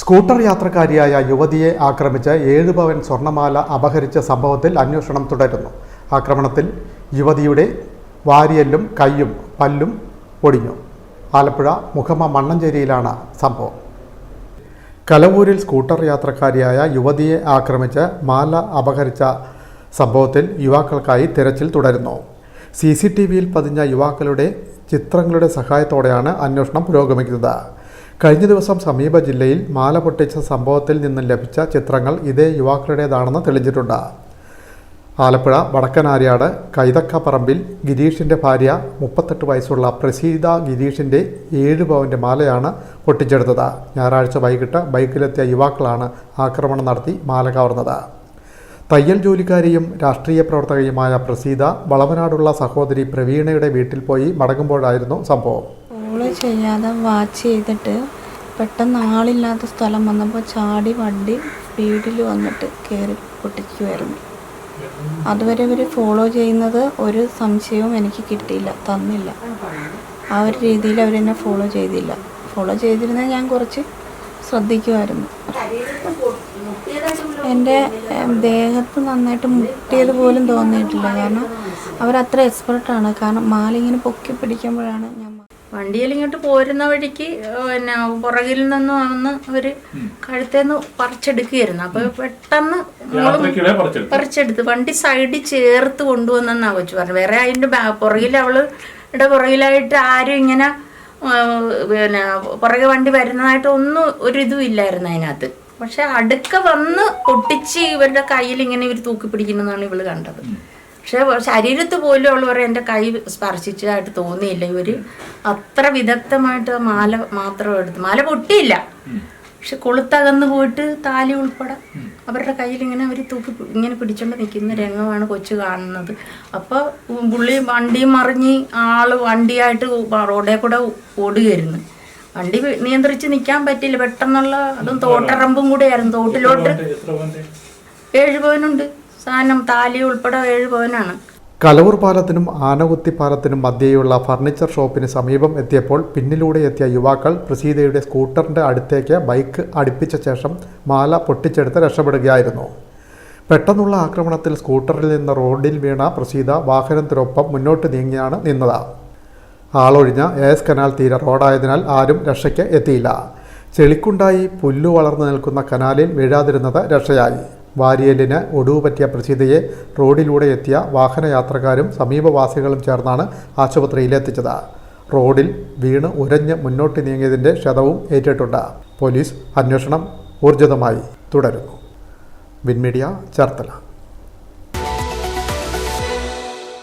Scooter യാത്രക്കാരിയായ യുവതിയെ ആക്രമിച്ച് ഏഴ് പവൻ സ്വർണമാല അപഹരിച്ച സംഭവത്തിൽ അന്വേഷണം തുടരുന്നു. ആക്രമണത്തിൽ യുവതിയുടെ വാരിയല്ലും കൈയും പല്ലും ഒടിഞ്ഞു ആലപ്പുഴ മുഖമ മണ്ണഞ്ചേരിയിലാണ് സംഭവം. കലവൂരിൽ സ്കൂട്ടർ യാത്രക്കാരിയായ യുവതിയെ ആക്രമിച്ച് മാല അപഹരിച്ച സംഭവത്തിൽ യുവാക്കൾക്കായി തിരച്ചിൽ തുടരുന്നു. സി സി ടി വിയിൽ പതിഞ്ഞ യുവാക്കളുടെ ചിത്രങ്ങളുടെ സഹായത്തോടെയാണ് അന്വേഷണം പുരോഗമിക്കുന്നത്. കഴിഞ്ഞ ദിവസം സമീപ ജില്ലയിൽ മാല പൊട്ടിച്ച സംഭവത്തിൽ നിന്നും ലഭിച്ച ചിത്രങ്ങൾ ഇതേ യുവാക്കളുടേതാണെന്ന് തെളിഞ്ഞിട്ടുണ്ട്. ആലപ്പുഴ വടക്കനാര്യാട് കൈതക്കപ്പറമ്പിൽ ഗിരീഷിന്റെ ഭാര്യ മുപ്പത്തെട്ട് വയസ്സുള്ള പ്രസീത ഗിരീഷിന്റെ ഏഴ് പവന്റെ മാലയാണ് പൊട്ടിച്ചെടുത്തത്. ഞായറാഴ്ച വൈകിട്ട് ബൈക്കിലെത്തിയ യുവാക്കളാണ് ആക്രമണം നടത്തി മാല കവർന്നത്. തയ്യൽ ജോലിക്കാരിയും രാഷ്ട്രീയ പ്രവർത്തകയുമായ പ്രസീത വളവനാടുള്ള സഹോദരി പ്രവീണയുടെ വീട്ടിൽ പോയി മടങ്ങുമ്പോഴായിരുന്നു സംഭവം. ചെയ്യാതെ വാച്ച് ചെയ്തിട്ട് പെട്ടെന്ന് ആളില്ലാത്ത സ്ഥലം വന്നപ്പോൾ ചാടി വണ്ടി സ്പീഡിൽ വന്നിട്ട് കയറി പൊട്ടിക്കുമായിരുന്നു അതുവരെ ഇവർ ഫോളോ ചെയ്യുന്നത് ഒരു സംശയവും എനിക്ക് കിട്ടിയില്ല തന്നില്ല. ആ ഒരു രീതിയിൽ അവരെന്നെ ഫോളോ ചെയ്തില്ല. ഫോളോ ചെയ്തിരുന്നാൽ ഞാൻ കുറച്ച് ശ്രദ്ധിക്കുമായിരുന്നു എന്റെ ദേഹത്ത് നന്നായിട്ട് മുട്ടിയത് പോലും തോന്നിയിട്ടില്ല. കാരണം അവരത്ര എക്സ്പെർട്ടാണ് കാരണം മാലിങ്ങനെ പൊക്കി പിടിക്കുമ്പോഴാണ് ഞാൻ വണ്ടിയിൽ ഇങ്ങോട്ട് പോരുന്ന വഴിക്ക് പിന്നെ പുറകിൽ നിന്ന് വന്ന് അവർ കഴുത്തേന്ന് പറിച്ചെടുക്കുകയായിരുന്നു. അപ്പൊ പെട്ടെന്ന് പറിച്ചെടുത്ത്. വണ്ടി സൈഡിൽ ചേർത്ത് കൊണ്ടുവന്നെന്നാ കൊച്ചു പറഞ്ഞു വേറെ അതിന്റെ പുറകിൽ അവൾ ഇട പുറകിലായിട്ട് ആരും ഇങ്ങനെ പിന്നെ പുറകെ വണ്ടി വരുന്നതായിട്ട് ഒന്നും ഒരിതും ഇല്ലായിരുന്നു അതിനകത്ത്. പക്ഷെ അടുക്ക വന്ന് പൊട്ടിച്ച് ഇവരുടെ കയ്യിൽ ഇങ്ങനെ ഇവർ തൂക്കി പിടിക്കുന്നതാണ് ഇവൾ കണ്ടത്. പക്ഷെ ശരീരത്ത് പോലും ഉള്ളവർ എന്റെ കൈ സ്പർശിച്ചതായിട്ട് തോന്നിയില്ല. ഇവർ അത്ര വിദഗ്ധമായിട്ട് മാല മാത്രം എടുത്ത് മാല പൊട്ടിയില്ല. പക്ഷെ കൊളുത്തകന്ന് പോയിട്ട് താലി ഉൾപ്പെടെ അവരുടെ കയ്യിൽ ഇങ്ങനെ അവർ തൂക്കി ഇങ്ങനെ പിടിച്ചോണ്ട് നിൽക്കുന്ന രംഗമാണ് കൊച്ചു കാണുന്നത്. അപ്പോൾ പുള്ളി വണ്ടി മറിഞ്ഞ് ആൾ വണ്ടിയായിട്ട് റോഡേ കൂടെ ഓടുകയായിരുന്നു. വണ്ടി നിയന്ത്രിച്ച് നിൽക്കാൻ പറ്റില്ല. പെട്ടെന്നുള്ള അതും തോട്ടറമ്പും കൂടെ ആയിരുന്നു തോട്ടിലോട്ട് ഏഴ് പവനുണ്ട്. സാധനം താലി ഉൾപ്പെടെ ഏഴ് പവനാണ്. കലവൂർ പാലത്തിനും ആനകുത്തി പാലത്തിനും മധ്യേയുള്ള ഫർണിച്ചർ ഷോപ്പിന് സമീപം എത്തിയപ്പോൾ പിന്നിലൂടെ എത്തിയ യുവാക്കൾ പ്രസീതയുടെ സ്കൂട്ടറിന്റെ അടുത്തേക്ക് ബൈക്ക് അടുപ്പിച്ച ശേഷം മാല പൊട്ടിച്ചെടുത്ത് രക്ഷപ്പെടുകയായിരുന്നു. പെട്ടെന്നുള്ള ആക്രമണത്തിൽ സ്കൂട്ടറിൽ നിന്ന് റോഡിൽ വീണ പ്രസീത വാഹനത്തിനൊപ്പം മുന്നോട്ട് നീങ്ങിയാണ് നിന്നത്. ആളൊഴിഞ്ഞ എസ് കനാൽ തീര റോഡായതിനാൽ ആരും രക്ഷയ്ക്ക് എത്തിയില്ല. ചെളിക്കുണ്ടായി പുല്ലു വളർന്നു നിൽക്കുന്ന കനാലിൽ വീഴാതിരുന്നത് രക്ഷയായി. വാരിയലിന് ഒടുവ് പറ്റിയ പ്രസീതയെ റോഡിലൂടെ എത്തിയ വാഹനയാത്രക്കാരും സമീപവാസികളും ചേർന്നാണ് ആശുപത്രിയിലെത്തിച്ചത് റോഡിൽ വീണ് ഉരഞ്ഞ് മുന്നോട്ട് നീങ്ങിയതിന്റെ ക്ഷതവും ഏറ്റിട്ടുണ്ട്. പോലീസ് അന്വേഷണം ഊർജിതമായി തുടരുന്നു. വിൻമീഡിയ ചേർത്തല.